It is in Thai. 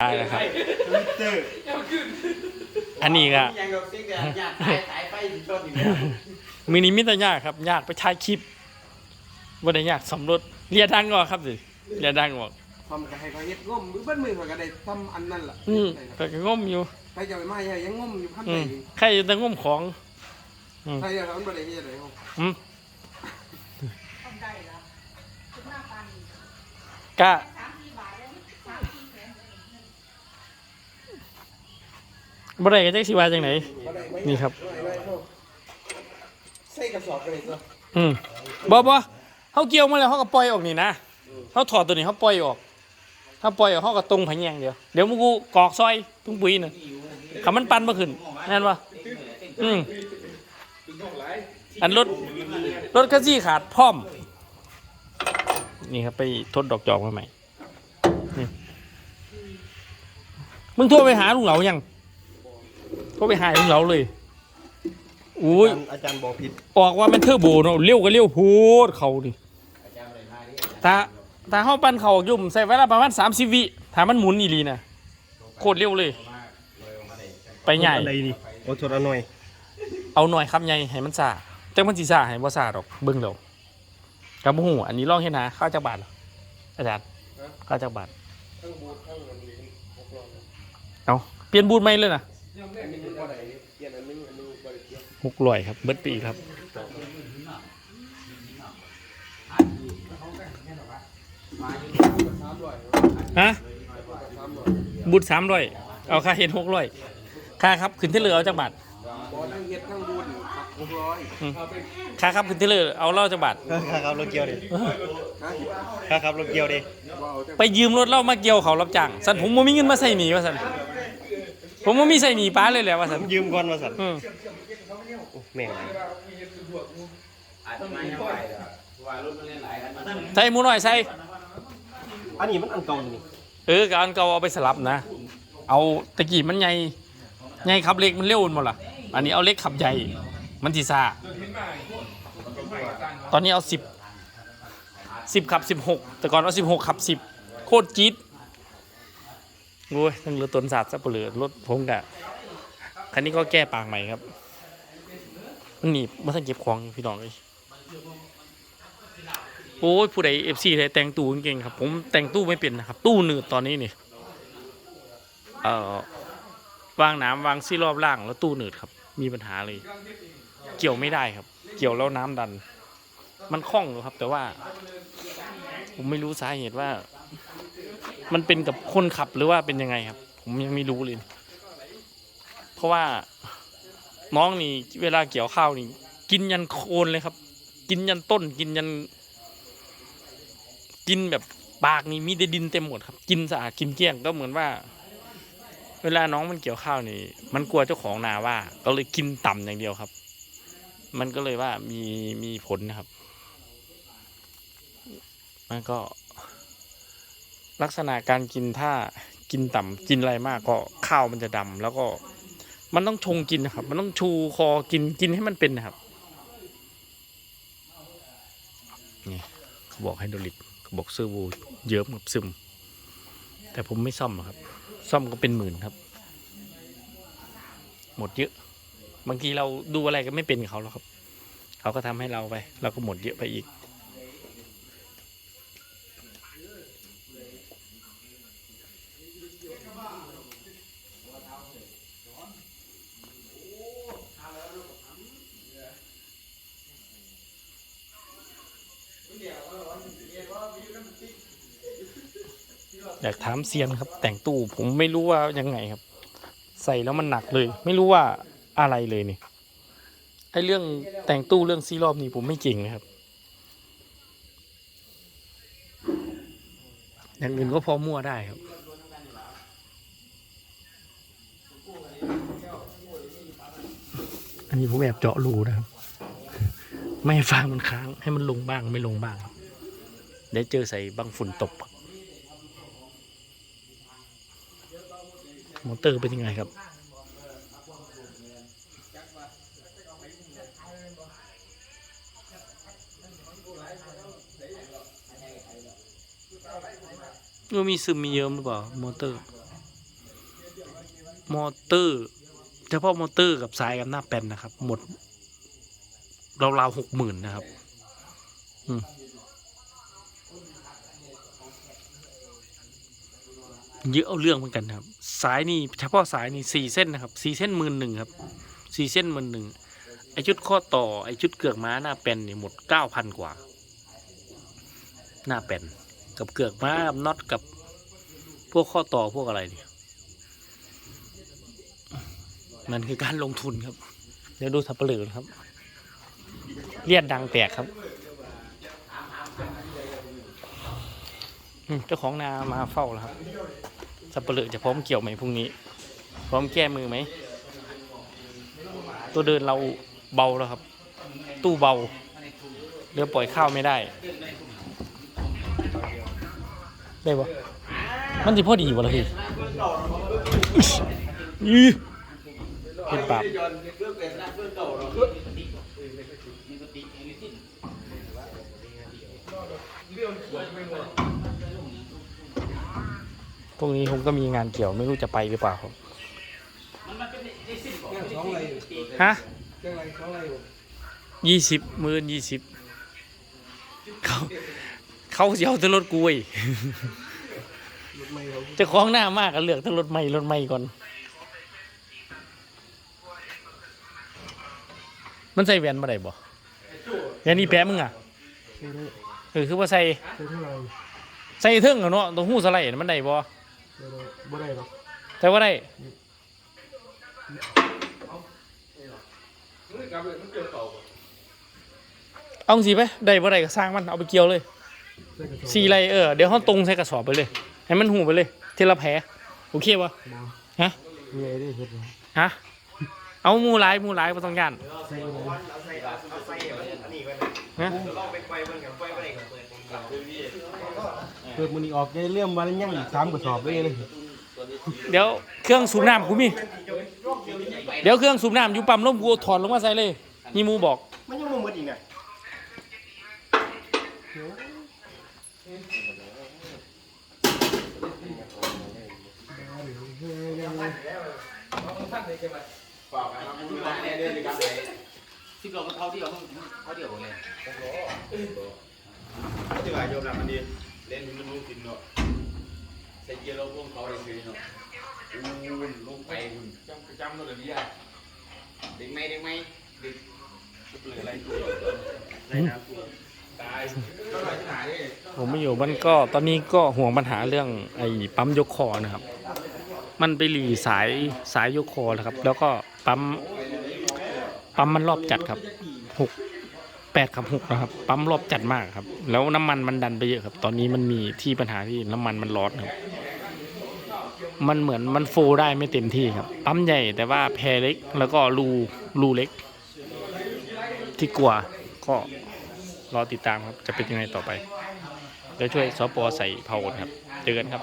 ได้นะครับ อันนี้ก็ยังกับซิกเนี่ยอยากสายสายไฟถึงชนอีกแล้วมินิมิตรยากครับ ยากไปถ่ายคลิปบ่ได้ยากสำรวจเรียดังก่อนครับสิเรียดังบอกทำกับให้เขาเฮ็ดงมมือเบิ้ลมือเขาก็ได้ทำอันนั้นล่ะอืมแต่ก็งมอยู่ใครจะไปมาใหญ่ยังงมอยู่พันอืใดมใครจะแต่งมของใครจะทำบ่ได้เฮ็ดเลยอืมทำได้แล้วคุณหน้าปันก็ บ่ได้ก็จักสิว่าจังไหนนี่ครับ ใส่กระสอบกันเลยตัวอืมบ่บ่เฮาเกี่ยวมาแล้วเฮาก็ปล่อยออกนี่นะเฮาถอดตัวนี้เฮาปล่อยออกถ้าปล่อยออกเฮาก็ตรงพะแยงเดียวเดี๋ยวมึงกูกอกซอยตุ้งปุ๋ยน่ะคำมันปั่นบ่ขึ้นแม่นบ่อืมอันรถรถคันซี่ขาดพร้อม นี่ครับไปทดดอกจอกมาใหม่มึงโทรไปหาลุงเหลายัง โทรไปหาลุงเหลาเลยอุ้ยอาจารย์บอกผิดออกว่ามันเทอร์โบเนาะเร็วก็เร็วโพูดเขาดิถ้าถ้าเข้าปั้นเขาออกอยุ่มใส่เวลาประมาณ30วิถ้ามันหมุนอีหลีนะโคตรเร็วเลย ไปใหญ่อะไรนี่โอ้ทรหน่อย เอาหน่อยครับใหญ่ให้มันซาจังมันสิซาให้บ่ซาดอกเบิ่งแล้วกับหูอันนี้ลองเห็นนะข้าวจักบาทเหรออาจารย์ข้าวจักบาททั้งบูททั้งอันนี้หกร้อยเอาเปลี่ยนบูทใหม่เลยนะ หกร้อยครับเบิดปีครับสามร้อยฮะสามร้อยบูทสามร้อยเอาค่าเห็นหกร้อยค่าครับขึ้นที่เรือเอาจักบาทบอทั้งเฮ็ดทั้งบูทครับหกร้อยค่าครับขึ้นที่เรือเอาเล่าจักบาทค่าขับรถเกียวดินะค่าขับรถเกียวดิบ่เอาแต่ไปยืมรถเล่ามาเกี่ยวเขารับจ้างสันผมบ่มีเงินมาใส่หนีว่าสันผมบ่มีใส่หนีป้าเลยแหละว่าสันยืมก่อนมาสั่นอืมโอ้ แม่งอาจจะไม่ไหวแล้วว่ารถมันเล่นหลายคันมันใส่หมูน้อยใส่อันนี้มันอันเก่านี่เออการเก่าเอาไปสลับนะ เอาตะกี้มันใหญ่ใหญ่ขับเล็กมันเร็วหมดล่ะ อันนี้เอาเล็กขับใหญ่มันทีซาตอนนี้เอาสิบสิบขับสิบหกแต่ก่อนเอาสิบหกขับสิบโคตรจี๊ดโอ้ยทั้งเรือตนศาสตร์ซะเปลือรถผมกะคันนี้ก็แก้ปางใหม่ครับ มันหนีบมาทันเก็บของพี่น้องเลยโอ้ยผู้ใดเอฟซีแต่งตู้เก่งครับ ผมแต่งตู้ไม่เป็นนะครับ ตู้หนืดตอนนี้นี่เอ่อวางน้ำวางซี่รอบล่างแล้วตู้หนืดครับ มีปัญหาเลย เกี่ยวไม่ได้ครับ เกี่ยวแล้วน้ำดัน มันคล่องอยู่ครับ แต่ว่า ผมไม่รู้สาเหตุว่า มันเป็นกับคนขับหรือว่าเป็นยังไงครับ ผมยังไม่รู้เลย เพราะว่า น้องนี่เวลาเกี่ยวข้าวนี่ กินยันโคนเลยครับ กินยันต้น กินยัน กินแบบปากนี่มีแต่ดินเต็มหมดครับ กินสะอาดกินเกลี้ยงก็เหมือนว่า เวลาน้องมันเกี่ยวข้าวนี่ มันกลัวเจ้าของนาว่า ก็เลยกินต่ำอย่างเดียวครับ มันก็เลยว่ามีมีผลนะครับ มันก็ ลักษณะการกินถ้ากินต่ำกินอะไรมากก็ข้าวมันจะดำแล้วก็ มันต้องชงกินนะครับ มันต้องชูคอกินกินให้มันเป็นนะครับนี่เขาบอกไฮดรอลิกเขาบอกเซอร์โวเยิ้มกับซึม แต่ผมไม่ซ่อมครับ ซ่อมก็เป็นหมื่นครับ หมดเยอะ บางทีเราดูอะไรก็ไม่เป็นเขาแล้วครับ เขาก็ทำให้เราไป เราก็หมดเยอะไปอีก อยากถามเซียนครับ แต่งตู้ผมไม่รู้ว่ายังไงครับ ใส่แล้วมันหนักเลย ไม่รู้ว่าอะไรเลยนี่ไอเรื่องแต่งตู้เรื่องซีรอบนี้ผมไม่เก่งนะครับ อย่างอื่นก็พอมั่วได้ครับอันนี้ผมแอบเจาะรูนะครับ ไม่ให้ฟางมันค้างให้มันลงบ้างไม่ลงบ้างเดี๋ยวเจอใส่บางฝุ่นตบครับ มอเตอร์เป็นยังไงครับ ก็มีซึมมีเยิ้มหรือเปล่ามอเตอร์ มอเตอร์เฉพาะมอเตอร์กับสายกับหน้าแป้นนะครับ หมดราวๆหกหมื่นนะครับ อืม เยอะเอาเรื่องเหมือนกันครับ สายนี่เฉพาะสายนี่สี่เส้นนะครับสี่เส้นหมื่นหนึ่งครับสี่เส้นหมื่นหนึ่งไอชุดข้อต่อไอชุดเกือกม้าหน้าแป้นนี่หมดเก้าพันกว่า หน้าแป้นกับเกือกม้าน็อตกับพวกข้อต่อพวกอะไรนี่มันคือการลงทุนครับ เดี๋ยวดูสับเปลือครับเลียดดังแตกครับเจ้าของนามาเฝ้าแล้วครับ สับเปลือจะพร้อมเกี่ยวไหมพรุ่งนี้ พร้อมแก้มือไหม ตัวเดินเราเบาแล้วครับ ตู้เบาเรือปล่อยข้าวไม่ได้ ได้ปะมันจะพอดีวะล่ะพี่ยื้อเป็นหน้าเรื่องเก่าเนาะ พรุ่งนี้ผมก็มีงานเกี่ยวไม่รู้จะไปหรือเปล่าครับแก้งสองไรฮะแก้งไรสองไรอยู่ยี่สิบมื่นยี่สิบเขาเขาเสียวแต่รถกุยรถไม่เขาจะคล้องหน้ามากก็เลือกทั้งรถใหม่รถใหม่ก่อน มันใส่แว่นมาได้บ่แว่นนี่แปะมึงอะเออคือว่าใส่ใช้เท่าไหร่ใส่เทิงอะเนาะตรงหูสไลด์น่ะมันได้บ่ บ่ได้หรอกแต่ว่าได้เอาสิไปได้บ่ได้ก็สร้างมันเอาไปเกี่ยวเลยใส่กระสอบสี่ไรเออเดี๋ยวเขาตรงใส่กระสอบไปเลย ให้มันหูไปเลยทีละแผลโอเคปะฮะมีไอ้ได้เห็ดบ่ฮะเอาหมูหลายหมูหลายบ่ต้องย่านใส่บ่ได้เอาใส่เอาใส่อันนี้ไว้นะลองไปไฟ เบิ่งกับไฟบ่ได้ก็เปิดกลับพื้นที่เปิดมื้อนี้ออกได้เรื่องวันยังอีกสามกระสอบเลยเลยเดี๋ยวเครื่องสูบน้ำกูมี เดี๋ยวเครื่องสูบน้ำอยู่ปั๊มลมกูเอาถอดลงมาใส่เลยนี่หมูบอก มันยังบ่หมดอีกน่ะฝากกันมาพูดมาแน่เดือนดีครับไหนสิบโลมันเท่าเดียวเท่าเดียวเลย ก็จะว่าโยมรับมันดีเล่นมันรู้กินเนาะใส่เกียร์เราพวกเขาเลยคือเนาะอู้นลงไปคุณจำจำเราเลยพี่อะเด็กไหมเด็กไหมเด็กเปลือยอะไรตัวตายก็หน่อยที่ไหนดิผมไม่อยู่มันก็ตอนนี้ก็ห่วงปัญหาเรื่องไอ้ปั๊มยกคอนะครับ มันไปหลีสายสายยกคอนะครับ แล้วก็ปั๊มปั๊มมันรอบจัดครับหก แปดครับหกนะครับ ปั๊มรอบจัดมากครับ แล้วน้ำมันมันดันไปเยอะครับ ตอนนี้มันมีที่ปัญหาที่น้ำมันมันร้อนครับ มันเหมือนมันโฟได้ไม่เต็มที่ครับ ปั๊มใหญ่แต่ว่าแพรเล็ก แล้วก็รูรูเล็ก ที่กลัวก็รอติดตามครับ จะเป็นยังไงต่อไปเดี๋ยวช่วยสปอใส่เผาครับ เจอกันครับ